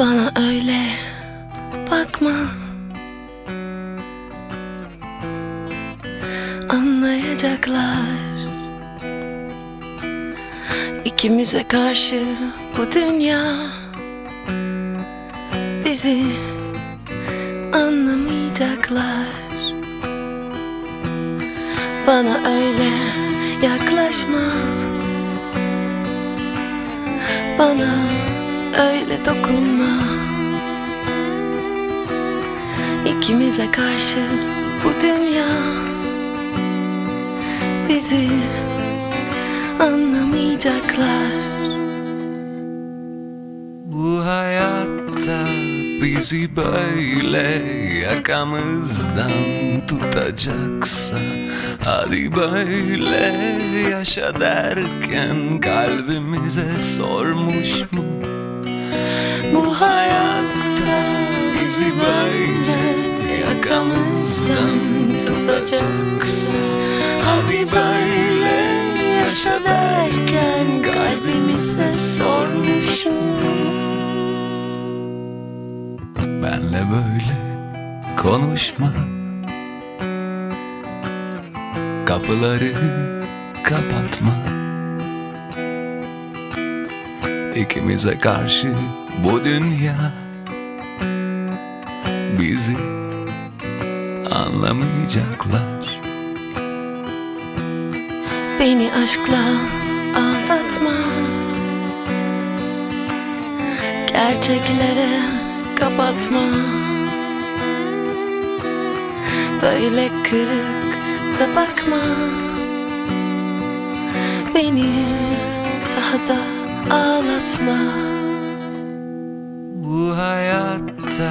Bana öyle bakma. Anlayacaklar. İkimize karşı bu dünya Bizi anlamayacaklar. Bana öyle yaklaşma. Bana öyle dokunma İkimize karşı bu dünya Bizi anlamayacaklar Bu hayatta bizi böyle yakamızdan tutacaksa Hadi böyle yaşa derken kalbimize sormuş mu? Bizi böyle yakamızdan tutacaksa Hadi böyle yaşa derken kalbimize sormuş mu? Benle böyle konuşma. Kapıları kapatma. İkimize karşı bu dünya Bizi anlamayacaklar. Beni aşkla aldatma. Gerçeklere kapatma. Böyle kırık da bakma. Beni daha da ağlatma. Bu hayatta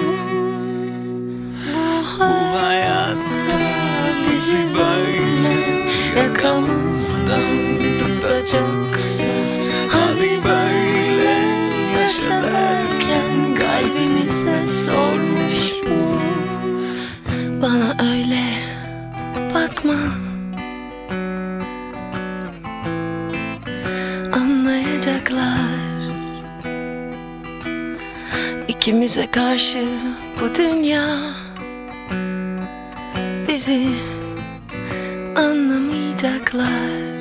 Yakamızdan tutacaksa Hadi böyle yaşa derken kalbimize sormuş mu? Bana öyle bakma. Anlayacaklar. İkimize karşı bu dünya Bizi anlamayacaklar